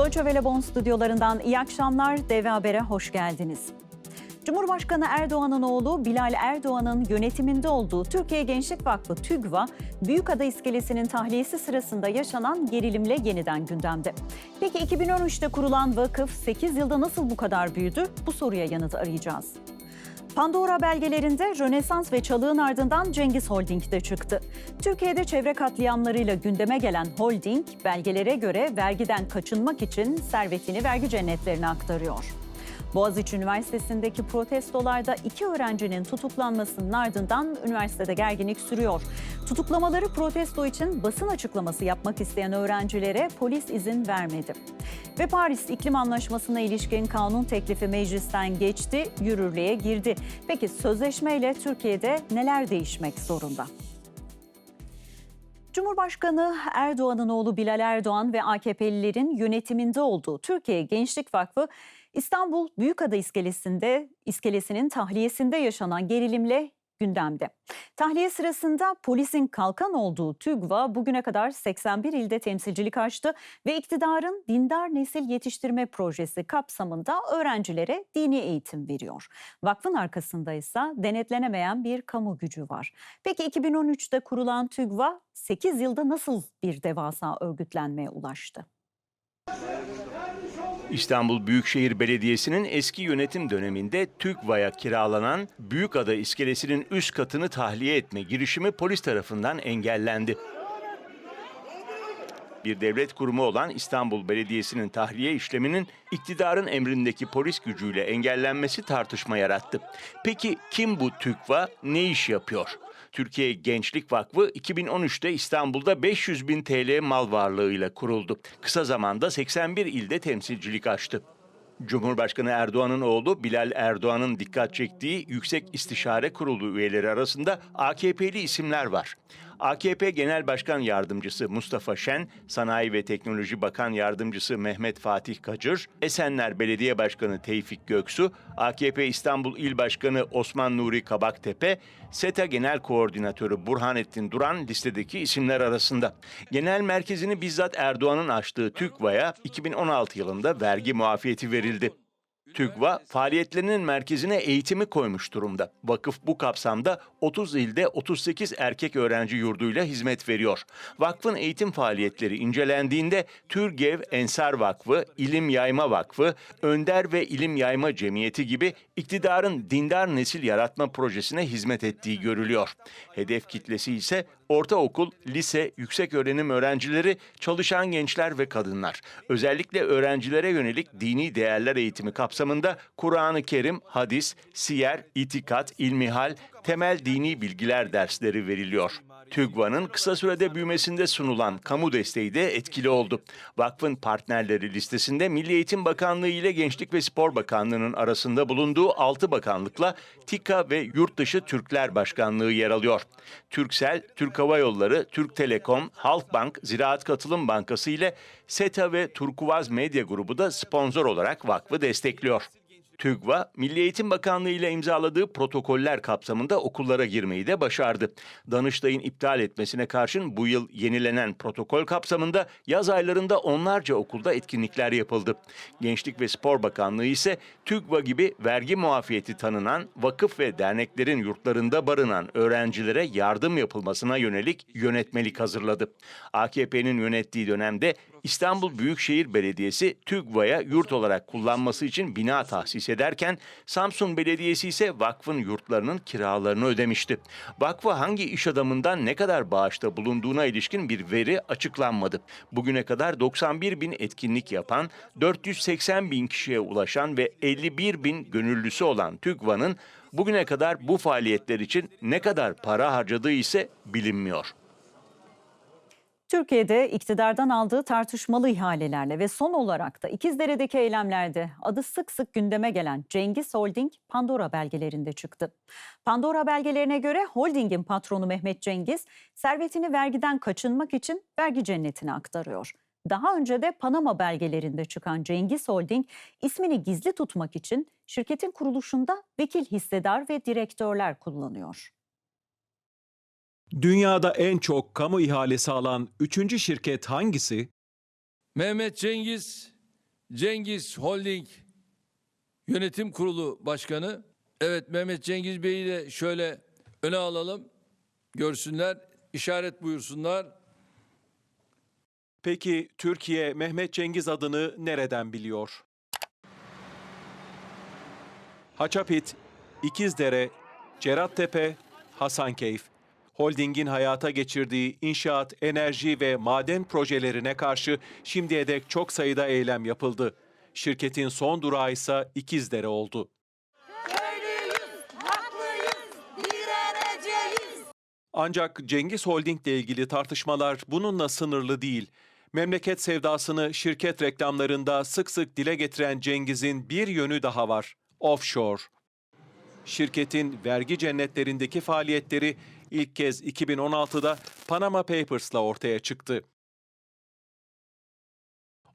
Deutsche Welle Bonn stüdyolarından iyi akşamlar. DV Haber'e hoş geldiniz. Cumhurbaşkanı Erdoğan'ın oğlu Bilal Erdoğan'ın yönetiminde olduğu Türkiye Gençlik Vakfı TÜGVA, Büyükada İskelesi'nin tahliyesi sırasında yaşanan gerilimle yeniden gündemde. Peki 2013'te kurulan vakıf 8 yılda nasıl bu kadar büyüdü? Bu soruya yanıt arayacağız. Pandora belgelerinde Rönesans ve Çalık'ın ardından Cengiz Holding de çıktı. Türkiye'de çevre katliamlarıyla gündeme gelen Holding, belgelere göre vergiden kaçınmak için servetini vergi cennetlerine aktarıyor. Boğaziçi Üniversitesi'ndeki protestolarda iki öğrencinin tutuklanmasının ardından üniversitede gerginlik sürüyor. Tutuklamaları protesto için basın açıklaması yapmak isteyen öğrencilere polis izin vermedi. Ve Paris İklim Anlaşması'na ilişkin kanun teklifi meclisten geçti, yürürlüğe girdi. Peki sözleşmeyle Türkiye'de neler değişmek zorunda? Cumhurbaşkanı Erdoğan'ın oğlu Bilal Erdoğan ve AKP'lilerin yönetiminde olduğu Türkiye Gençlik Vakfı İstanbul Büyükada İskelesi'nde iskelesinin tahliyesinde yaşanan gerilimle gündemde. Tahliye sırasında polisin kalkan olduğu TÜGVA bugüne kadar 81 ilde temsilcilik açtı ve iktidarın dindar nesil yetiştirme projesi kapsamında öğrencilere dini eğitim veriyor. Vakfın arkasında ise denetlenemeyen bir kamu gücü var. Peki 2013'te kurulan TÜGVA 8 yılda nasıl bir devasa örgütlenmeye ulaştı? İstanbul Büyükşehir Belediyesi'nin eski yönetim döneminde TÜGVA'ya kiralanan Büyükada iskelesinin üst katını tahliye etme girişimi polis tarafından engellendi. Bir devlet kurumu olan İstanbul Belediyesi'nin tahliye işleminin iktidarın emrindeki polis gücüyle engellenmesi tartışma yarattı. Peki kim bu TÜGVA, ne iş yapıyor? Türkiye Gençlik Vakfı 2013'te İstanbul'da 500 bin TL mal varlığıyla kuruldu. Kısa zamanda 81 ilde temsilcilik açtı. Cumhurbaşkanı Erdoğan'ın oğlu Bilal Erdoğan'ın dikkat çektiği Yüksek İstişare Kurulu üyeleri arasında AKP'li isimler var. AKP Genel Başkan Yardımcısı Mustafa Şen, Sanayi ve Teknoloji Bakan Yardımcısı Mehmet Fatih Kacır, Esenler Belediye Başkanı Tevfik Göksu, AKP İstanbul İl Başkanı Osman Nuri Kabaktepe, SETA Genel Koordinatörü Burhanettin Duran listedeki isimler arasında. Genel merkezini bizzat Erdoğan'ın açtığı TÜGVA'ya 2016 yılında vergi muafiyeti verildi. TÜGVA faaliyetlerinin merkezine eğitimi koymuş durumda. Vakıf bu kapsamda 30 ilde 38 erkek öğrenci yurduyla hizmet veriyor. Vakfın eğitim faaliyetleri incelendiğinde Türgev Ensar Vakfı, İlim Yayma Vakfı, Önder ve İlim Yayma Cemiyeti gibi iktidarın dindar nesil yaratma projesine hizmet ettiği görülüyor. Hedef kitlesi ise ortaokul, lise, yüksek öğrenim öğrencileri, çalışan gençler ve kadınlar. Özellikle öğrencilere yönelik dini değerler eğitimi kapsamında Kur'an-ı Kerim, hadis, siyer, itikat, ilmihal, temel dini bilgiler dersleri veriliyor. TÜGVA'nın kısa sürede büyümesinde sunulan kamu desteği de etkili oldu. Vakfın partnerleri listesinde Milli Eğitim Bakanlığı ile Gençlik ve Spor Bakanlığı'nın arasında bulunduğu 6 bakanlıkla TİKA ve Yurtdışı Türkler Başkanlığı yer alıyor. Türksel, Türk Hava Yolları, Türk Telekom, Halkbank, Ziraat Katılım Bankası ile SETA ve Turkuvaz Medya Grubu da sponsor olarak vakfı destekliyor. TÜGVA, Milli Eğitim Bakanlığı ile imzaladığı protokoller kapsamında okullara girmeyi de başardı. Danıştay'ın iptal etmesine karşın bu yıl yenilenen protokol kapsamında yaz aylarında onlarca okulda etkinlikler yapıldı. Gençlik ve Spor Bakanlığı ise TÜGVA gibi vergi muafiyeti tanınan vakıf ve derneklerin yurtlarında barınan öğrencilere yardım yapılmasına yönelik yönetmelik hazırladı. AKP'nin yönettiği dönemde İstanbul Büyükşehir Belediyesi TÜGVA'ya yurt olarak kullanması için bina tahsis ederken Samsun Belediyesi ise vakfın yurtlarının kiralarını ödemişti. Vakfı hangi iş adamından ne kadar bağışta bulunduğuna ilişkin bir veri açıklanmadı. Bugüne kadar 91 bin etkinlik yapan, 480 bin kişiye ulaşan ve 51 bin gönüllüsü olan TÜGVA'nın bugüne kadar bu faaliyetler için ne kadar para harcadığı ise bilinmiyor. Türkiye'de iktidardan aldığı tartışmalı ihalelerle ve son olarak da İkizdere'deki eylemlerde adı sık sık gündeme gelen Cengiz Holding Pandora belgelerinde çıktı. Pandora belgelerine göre holdingin patronu Mehmet Cengiz servetini vergiden kaçınmak için vergi cennetine aktarıyor. Daha önce de Panama belgelerinde çıkan Cengiz Holding ismini gizli tutmak için şirketin kuruluşunda vekil hissedar ve direktörler kullanıyor. Dünyada en çok kamu ihalesi alan üçüncü şirket hangisi? Mehmet Cengiz Cengiz Holding Yönetim Kurulu Başkanı. Evet Mehmet Cengiz Bey'i de şöyle öne alalım. Görsünler, işaret buyursunlar. Peki Türkiye Mehmet Cengiz adını nereden biliyor? Haçapit, İkizdere, Cerattepe, Hasankeyf. Holding'in hayata geçirdiği inşaat, enerji ve maden projelerine karşı şimdiye dek çok sayıda eylem yapıldı. Şirketin son durağı ise İkizdere oldu. Ancak Cengiz Holding ile ilgili tartışmalar bununla sınırlı değil. Memleket sevdasını şirket reklamlarında sık sık dile getiren Cengiz'in bir yönü daha var. Offshore. Şirketin vergi cennetlerindeki faaliyetleri ilk kez 2016'da Panama Papers'la ortaya çıktı.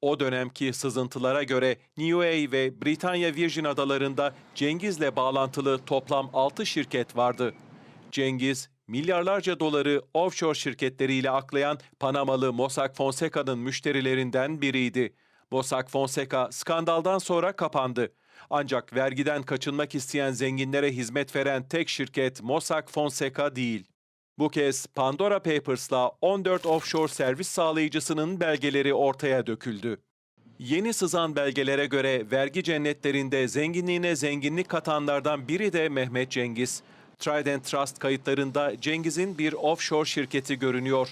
O dönemki sızıntılara göre Niue ve Britanya Virgin Adalarında Cengiz'le bağlantılı toplam 6 şirket vardı. Cengiz, milyarlarca doları offshore şirketleriyle aklayan Panamalı Mossack Fonseca'nın müşterilerinden biriydi. Mossack Fonseca skandaldan sonra kapandı. Ancak vergiden kaçınmak isteyen zenginlere hizmet veren tek şirket Mossack Fonseca değil. Bu kez Pandora Papers'la 14 offshore servis sağlayıcısının belgeleri ortaya döküldü. Yeni sızan belgelere göre vergi cennetlerinde zenginliğine zenginlik katanlardan biri de Mehmet Cengiz. Trident Trust kayıtlarında Cengiz'in bir offshore şirketi görünüyor.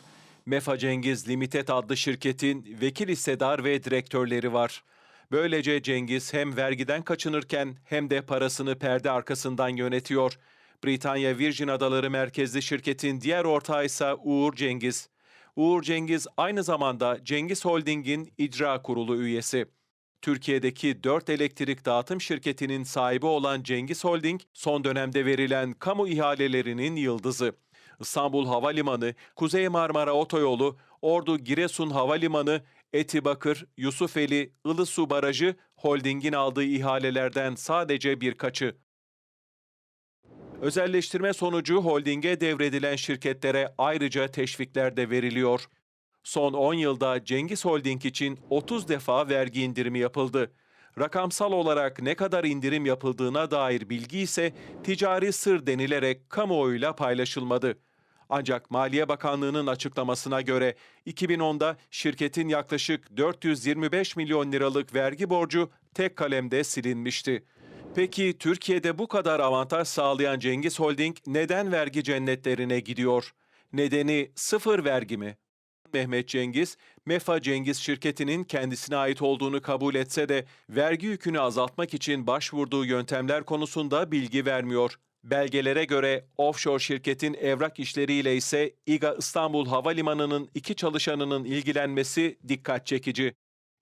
Mefa Cengiz Limited adlı şirketin vekil hissedar ve direktörleri var. Böylece Cengiz hem vergiden kaçınırken hem de parasını perde arkasından yönetiyor. Britanya Virgin Adaları merkezli şirketin diğer ortağı ise Uğur Cengiz. Uğur Cengiz aynı zamanda Cengiz Holding'in icra kurulu üyesi. Türkiye'deki 4 elektrik dağıtım şirketinin sahibi olan Cengiz Holding, son dönemde verilen kamu ihalelerinin yıldızı. İstanbul Havalimanı, Kuzey Marmara Otoyolu, Ordu Giresun Havalimanı, Etibakır, Yusufeli, Ilısu Barajı, Holding'in aldığı ihalelerden sadece birkaçı. Özelleştirme sonucu holdinge devredilen şirketlere ayrıca teşvikler de veriliyor. Son 10 yılda Cengiz Holding için 30 defa vergi indirimi yapıldı. Rakamsal olarak ne kadar indirim yapıldığına dair bilgi ise ticari sır denilerek kamuoyuyla paylaşılmadı. Ancak Maliye Bakanlığı'nın açıklamasına göre 2010'da şirketin yaklaşık 425 milyon liralık vergi borcu tek kalemde silinmişti. Peki Türkiye'de bu kadar avantaj sağlayan Cengiz Holding neden vergi cennetlerine gidiyor? Nedeni sıfır vergi mi? Mehmet Cengiz, Mefa Cengiz şirketinin kendisine ait olduğunu kabul etse de vergi yükünü azaltmak için başvurduğu yöntemler konusunda bilgi vermiyor. Belgelere göre offshore şirketin evrak işleriyle ise İGA İstanbul Havalimanı'nın iki çalışanının ilgilenmesi dikkat çekici.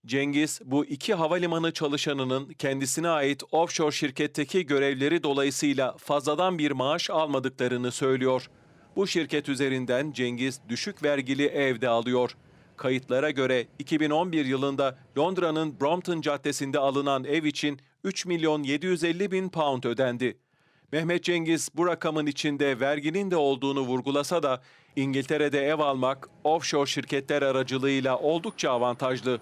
Cengiz bu iki havalimanı çalışanının kendisine ait offshore şirketteki görevleri dolayısıyla fazladan bir maaş almadıklarını söylüyor. Bu şirket üzerinden Cengiz düşük vergili evde alıyor. Kayıtlara göre 2011 yılında Londra'nın Brompton Caddesi'nde alınan ev için 3 milyon 750 bin pound ödendi. Mehmet Cengiz bu rakamın içinde verginin de olduğunu vurgulasa da İngiltere'de ev almak offshore şirketler aracılığıyla oldukça avantajlı.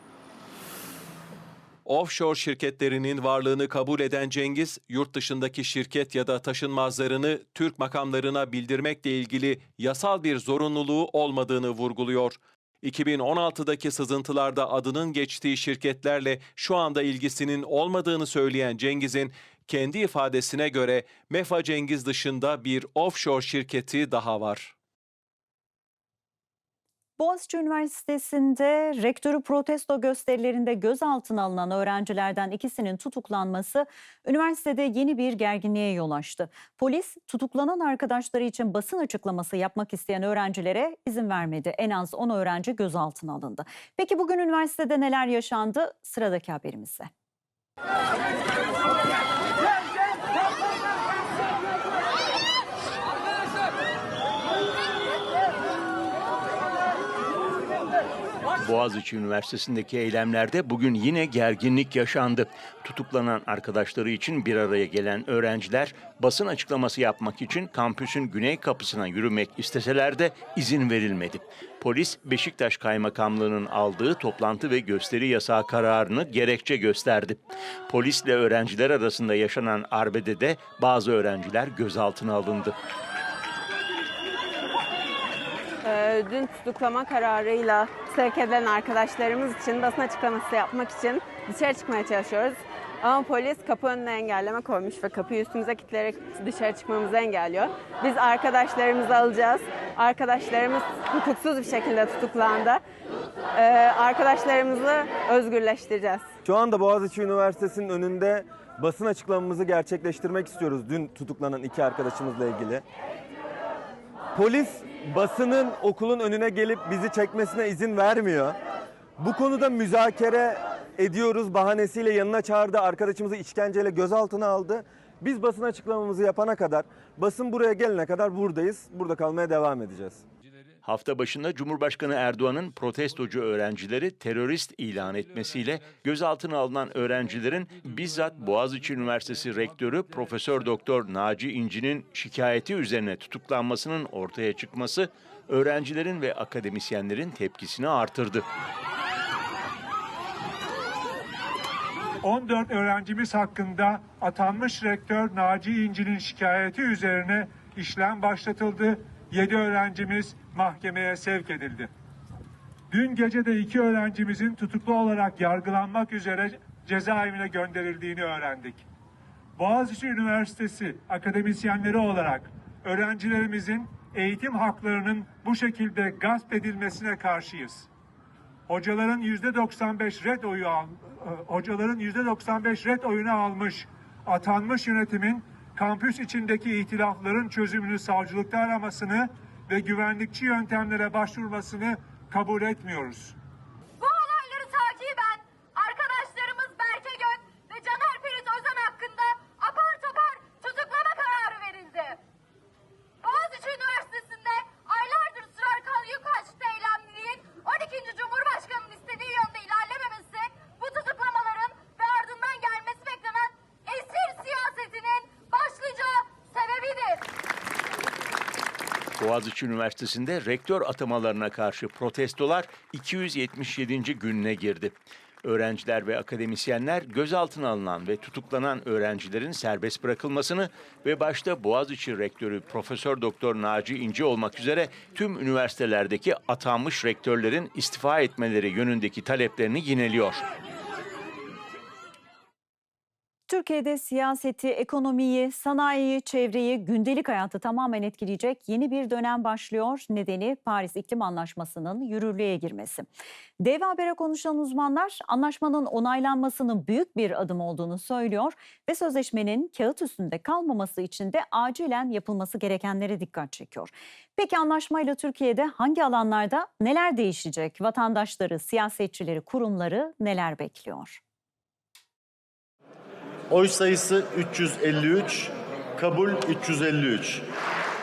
Offshore şirketlerinin varlığını kabul eden Cengiz, yurt dışındaki şirket ya da taşınmazlarını Türk makamlarına bildirmekle ilgili yasal bir zorunluluğu olmadığını vurguluyor. 2016'daki sızıntılarda adının geçtiği şirketlerle şu anda ilgisinin olmadığını söyleyen Cengiz'in kendi ifadesine göre Mefa Cengiz dışında bir offshore şirketi daha var. Boğaziçi Üniversitesi'nde rektörü protesto gösterilerinde gözaltına alınan öğrencilerden ikisinin tutuklanması üniversitede yeni bir gerginliğe yol açtı. Polis tutuklanan arkadaşları için basın açıklaması yapmak isteyen öğrencilere izin vermedi. En az 10 öğrenci gözaltına alındı. Peki bugün üniversitede neler yaşandı? Sıradaki haberimizde. Boğaziçi Üniversitesi'ndeki eylemlerde bugün yine gerginlik yaşandı. Tutuklanan arkadaşları için bir araya gelen öğrenciler basın açıklaması yapmak için kampüsün güney kapısına yürümek isteseler de izin verilmedi. Polis Beşiktaş Kaymakamlığı'nın aldığı toplantı ve gösteri yasağı kararını gerekçe gösterdi. Polisle öğrenciler arasında yaşanan arbedede bazı öğrenciler gözaltına alındı. Ee, dün tutuklama kararıyla sevk edilen arkadaşlarımız için basın açıklaması yapmak için dışarı çıkmaya çalışıyoruz. Ama polis kapı önüne engelleme koymuş ve kapıyı üstümüze kilitleyerek dışarı çıkmamızı engelliyor. Biz arkadaşlarımızı alacağız. Arkadaşlarımız hukuksuz bir şekilde tutuklandı. Ee, arkadaşlarımızı özgürleştireceğiz. Şu anda Boğaziçi Üniversitesi'nin önünde basın açıklamamızı gerçekleştirmek istiyoruz dün tutuklanan iki arkadaşımızla ilgili. Polis basının okulun önüne gelip bizi çekmesine izin vermiyor. Bu konuda müzakere ediyoruz bahanesiyle yanına çağırdı. Arkadaşımızı işkenceyle gözaltına aldı. Biz basın açıklamamızı yapana kadar, basın buraya gelene kadar buradayız. Burada kalmaya devam edeceğiz. Hafta başında Cumhurbaşkanı Erdoğan'ın protestocu öğrencileri terörist ilan etmesiyle gözaltına alınan öğrencilerin bizzat Boğaziçi Üniversitesi Rektörü Profesör Doktor Naci İnci'nin şikayeti üzerine tutuklanmasının ortaya çıkması öğrencilerin ve akademisyenlerin tepkisini artırdı. 14 öğrencimiz hakkında atanmış rektör Naci İnci'nin şikayeti üzerine işlem başlatıldı. 7 öğrencimiz mahkemeye sevk edildi. Dün gece de iki öğrencimizin tutuklu olarak yargılanmak üzere cezaevine gönderildiğini öğrendik. Boğaziçi Üniversitesi akademisyenleri olarak öğrencilerimizin eğitim haklarının bu şekilde gasp edilmesine karşıyız hocaların yüzde 95 red oyu al, e, hocaların yüzde 95 red oyunu almış atanmış yönetimin kampüs içindeki ihtilafların çözümünü savcılıkta aramasını ve güvenlikçi yöntemlere başvurmasını kabul etmiyoruz. Boğaziçi Üniversitesi'nde rektör atamalarına karşı protestolar 277. gününe girdi. Öğrenciler ve akademisyenler gözaltına alınan ve tutuklanan öğrencilerin serbest bırakılmasını ve başta Boğaziçi Rektörü Profesör Doktor Naci İnci olmak üzere tüm üniversitelerdeki atanmış rektörlerin istifa etmeleri yönündeki taleplerini yineliyor. Türkiye'de siyaseti, ekonomiyi, sanayiyi, çevreyi, gündelik hayatı tamamen etkileyecek yeni bir dönem başlıyor. Nedeni Paris İklim Anlaşması'nın yürürlüğe girmesi. Dev Haber'e konuşan uzmanlar anlaşmanın onaylanmasının büyük bir adım olduğunu söylüyor ve sözleşmenin kağıt üstünde kalmaması için de acilen yapılması gerekenlere dikkat çekiyor. Peki anlaşmayla Türkiye'de hangi alanlarda neler değişecek? Vatandaşları, siyasetçileri, kurumları neler bekliyor? Oy sayısı 353, kabul 353.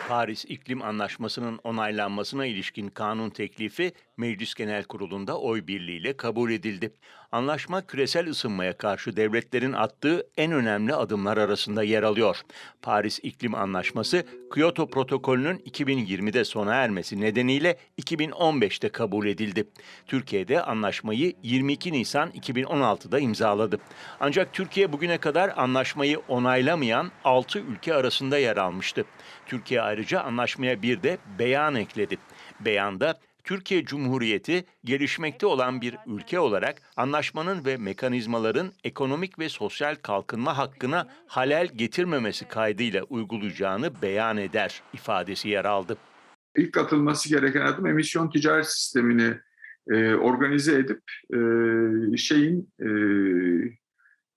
Paris İklim Anlaşması'nın onaylanmasına ilişkin kanun teklifi Meclis Genel Kurulu'nda oy birliğiyle kabul edildi. Anlaşma küresel ısınmaya karşı devletlerin attığı en önemli adımlar arasında yer alıyor. Paris İklim Anlaşması, Kyoto Protokolü'nün 2020'de sona ermesi nedeniyle 2015'te kabul edildi. Türkiye'de anlaşmayı 22 Nisan 2016'da imzaladı. Ancak Türkiye bugüne kadar anlaşmayı onaylamayan 6 ülke arasında yer almıştı. Türkiye ayrıca anlaşmaya bir de beyan ekledi. Beyanda Türkiye Cumhuriyeti gelişmekte olan bir ülke olarak anlaşmanın ve mekanizmaların ekonomik ve sosyal kalkınma hakkına halel getirmemesi kaydıyla uygulayacağını beyan eder ifadesi yer aldı. ilk atılması gereken adım emisyon ticaret sistemini e, organize edip e, şeyin e,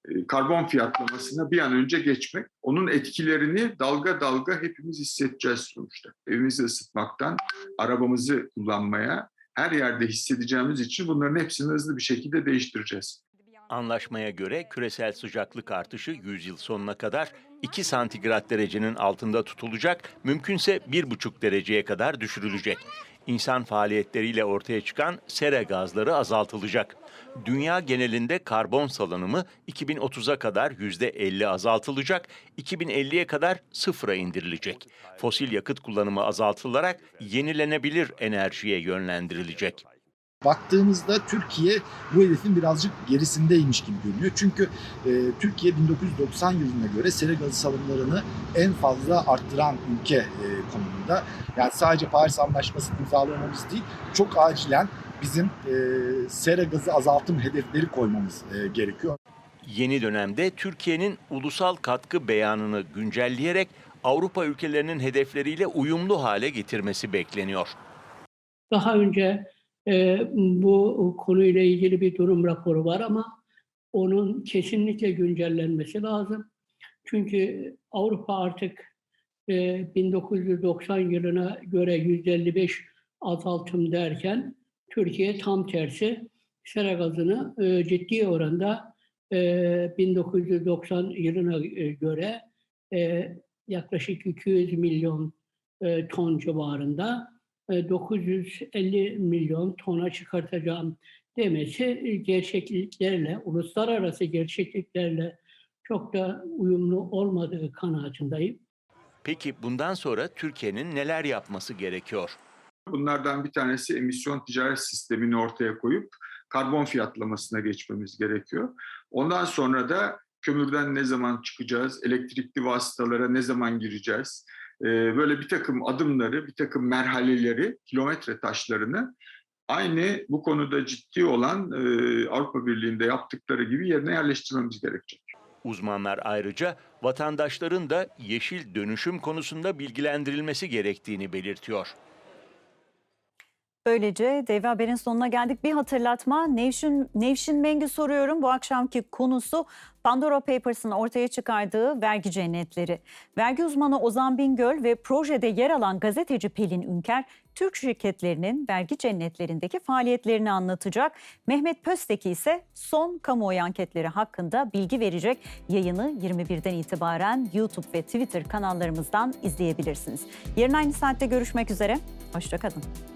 e, karbon fiyatlamasına bir an önce geçmek. Onun etkilerini dalga dalga hepimiz hissedeceğiz sonuçta. Evimizi ısıtmaktan arabamızı kullanmaya her yerde hissedeceğimiz için bunların hepsini hızlı bir şekilde değiştireceğiz. Anlaşmaya göre küresel sıcaklık artışı 100 yıl sonuna kadar 2 santigrat derecenin altında tutulacak, mümkünse 1,5 dereceye kadar düşürülecek. İnsan faaliyetleriyle ortaya çıkan sera gazları azaltılacak. Dünya genelinde karbon salınımı 2030'a kadar %50 azaltılacak, 2050'ye kadar sıfıra indirilecek. Fosil yakıt kullanımı azaltılarak yenilenebilir enerjiye yönlendirilecek. Baktığımızda Türkiye bu hedefin birazcık gerisindeymiş gibi görünüyor. Çünkü e, Türkiye 1990 yılına göre sera gazı salımlarını en fazla arttıran ülke e, konumunda. Yani sadece Paris Anlaşması'nı imzalamamız değil, çok acilen bizim e, sera gazı azaltım hedefleri koymamız e, gerekiyor. Yeni dönemde Türkiye'nin ulusal katkı beyanını güncelleyerek Avrupa ülkelerinin hedefleriyle uyumlu hale getirmesi bekleniyor. Daha önce e, bu konuyla ilgili bir durum raporu var ama onun kesinlikle güncellenmesi lazım. Çünkü Avrupa artık e, 1990 yılına göre 155 azaltım derken Türkiye tam tersi sera gazını e, ciddi oranda e, 1990 yılına e, göre e, yaklaşık 200 milyon e, ton civarında 950 milyon tona çıkartacağım demesi e, gerçekliklerle, uluslararası gerçekliklerle çok da uyumlu olmadığı kanaatindeyim. Peki bundan sonra Türkiye'nin neler yapması gerekiyor? Bunlardan bir tanesi emisyon ticaret sistemini ortaya koyup karbon fiyatlamasına geçmemiz gerekiyor. Ondan sonra da kömürden ne zaman çıkacağız, elektrikli vasıtalara ne zaman gireceğiz, böyle bir takım adımları, bir takım merhaleleri, kilometre taşlarını aynı bu konuda ciddi olan e, Avrupa Birliği'nde yaptıkları gibi yerine yerleştirmemiz gerekecek. Uzmanlar ayrıca vatandaşların da yeşil dönüşüm konusunda bilgilendirilmesi gerektiğini belirtiyor. Böylece Devi Haber'in sonuna geldik. Bir hatırlatma. Nevşin, Nevşin Mengü soruyorum. Bu akşamki konusu Pandora Papers'ın ortaya çıkardığı vergi cennetleri. Vergi uzmanı Ozan Bingöl ve projede yer alan gazeteci Pelin Ünker, Türk şirketlerinin vergi cennetlerindeki faaliyetlerini anlatacak. Mehmet Pösteki ise son kamuoyu anketleri hakkında bilgi verecek. Yayını 21'den itibaren YouTube ve Twitter kanallarımızdan izleyebilirsiniz. Yarın aynı saatte görüşmek üzere. Hoşçakalın.